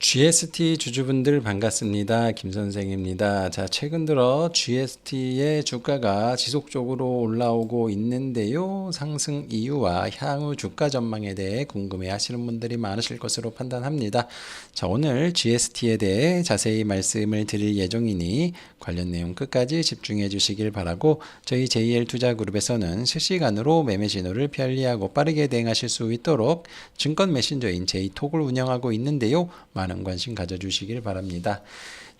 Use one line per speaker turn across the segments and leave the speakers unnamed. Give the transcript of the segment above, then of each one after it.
GST 주주분들 반갑습니다. 김 선생입니다. 자, 최근 들어 GST의 주가가 지속적으로 올라오고 있는데요. 상승 이유와 향후 주가 전망에 대해 궁금해 하시는 분들이 많으실 것으로 판단합니다. 자, 오늘 GST에 대해 자세히 말씀을 드릴 예정이니 관련 내용 끝까지 집중해 주시길 바라고 저희 JL 투자 그룹에서는 실시간으로 매매 신호를 편리하고 빠르게 대응하실 수 있도록 증권 메신저인 제이톡을 운영하고 있는데요. 많은 관심 가져주시길 바랍니다.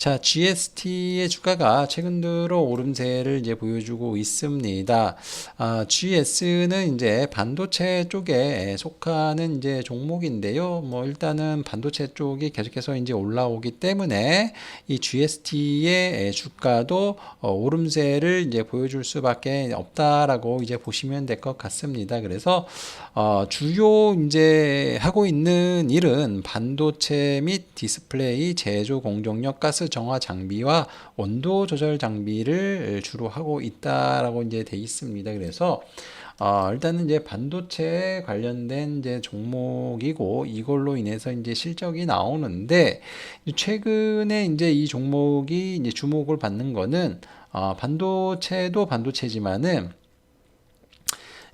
자, GST의 주가가 최근 들어 오름세를 이제 보여주고 있습니다. 아, GS는 이제 반도체 쪽에 속하는 이제 종목인데요. 뭐 일단은 반도체 쪽이 계속해서 이제 올라오기 때문에 이 GST의 주가도 어, 오름세를 이제 보여줄 수밖에 없다라고 이제 보시면 될 것 같습니다. 그래서 어, 주요 이제 하고 있는 일은 반도체 및 디스플레이 제조 공정력 가스 정화 장비와 온도 조절 장비를 주로 하고 있다라고 이제 돼 있습니다. 그래서 어, 일단은 이제 반도체 관련된 이제 종목이고 이걸로 인해서 이제 실적이 나오는데 최근에 이제 이 종목이 이제 주목을 받는 거는 어, 반도체도 반도체지만은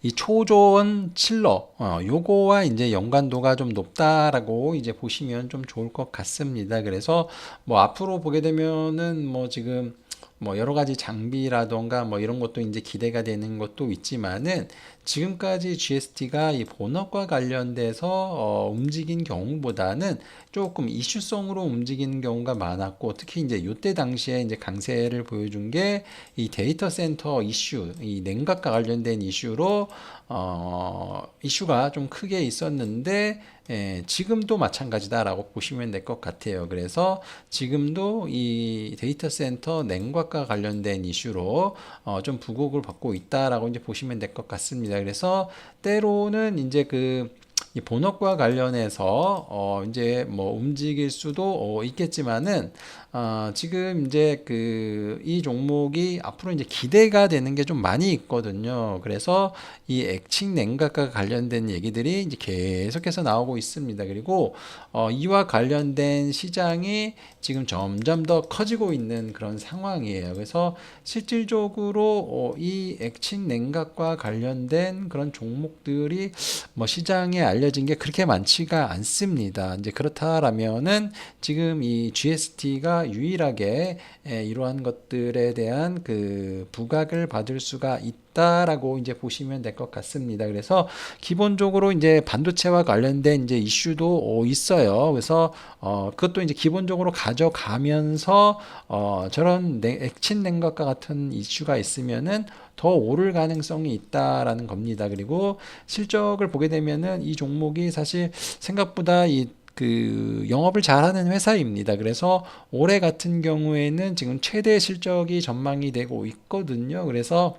이 초저온 칠러 어, 요거와 이제 연관도가 좀 높다라고 이제 보시면 좀 좋을 것 같습니다. 그래서 뭐 앞으로 보게 되면은 뭐 지금 뭐 여러 가지 장비라던가 뭐 이런 것도 이제 기대가 되는 것도 있지만은 지금까지 GST가 이 본업과 관련돼서 어 움직인 경우보다는 조금 이슈성으로 움직이는 경우가 많았고 특히 이제 요때 당시에 이제 강세를 보여준 게 이 데이터 센터 이슈, 이 냉각과 관련된 이슈로 어 이슈가 좀 크게 있었는데 예, 지금도 마찬가지다라고 보시면 될 것 같아요. 그래서 지금도 이 데이터 센터 냉각과 관련된 이슈로 어, 좀 부각을 받고 있다라고 이제 보시면 될 것 같습니다. 그래서 때로는 이제 그 이 본업과 관련해서 어 이제 뭐 움직일 수도 어 있겠지만은 어 지금 이제 그 이 종목이 앞으로 이제 기대가 되는 게 좀 많이 있거든요. 그래서 이 액칭 냉각과 관련된 얘기들이 이제 계속해서 나오고 있습니다. 그리고 어 이와 관련된 시장이 지금 점점 더 커지고 있는 그런 상황이에요. 그래서 실질적으로 어 이 액칭 냉각과 관련된 그런 종목들이 뭐 시장에 알려 진 게 그렇게 많지가 않습니다. 이제 그렇다라면은 지금 이 GST가 유일하게 이러한 것들에 대한 그 부각을 받을 수가 있다 라고 이제 보시면 될 것 같습니다. 그래서 기본적으로 이제 반도체와 관련된 이제 이슈도 어, 있어요. 그래서 어 그것도 이제 기본적으로 가져가면서 어 저런 액친 냉각과 같은 이슈가 있으면은 더 오를 가능성이 있다라는 겁니다. 그리고 실적을 보게 되면은 이 종목이 사실 생각보다 이그 영업을 잘하는 회사입니다. 그래서 올해 같은 경우에는 지금 최대 실적이 전망이 되고 있거든요. 그래서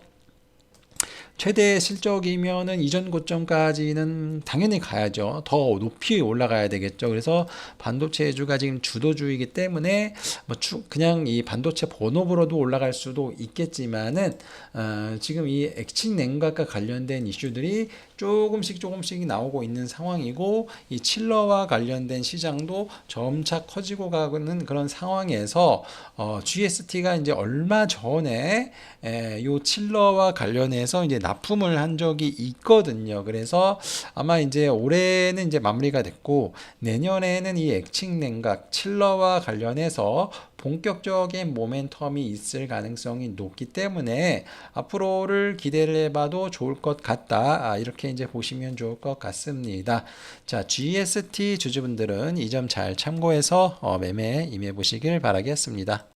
최대 실적이면은 이전 고점까지는 당연히 가야죠. 더 높이 올라가야 되겠죠. 그래서 반도체주가 지금 주도주이기 때문에 뭐 그냥 이 반도체 본업으로도 올라갈 수도 있겠지만은 어 지금 이 액칭 냉각과 관련된 이슈들이 조금씩 조금씩 나오고 있는 상황이고 이 칠러와 관련된 시장도 점차 커지고 가는 그런 상황에서 어 GST가 이제 얼마 전에 에, 요 칠러와 관련해서 이제 납품을 한 적이 있거든요. 그래서 아마 이제 올해는 이제 마무리가 됐고 내년에는 이 액칭 냉각 칠러와 관련해서 본격적인 모멘텀이 있을 가능성이 높기 때문에 앞으로를 기대를 해봐도 좋을 것 같다. 아, 이렇게 이제 보시면 좋을 것 같습니다. 자, GST 주주분들은 이 점 잘 참고해서 어, 매매에 임해 보시길 바라겠습니다.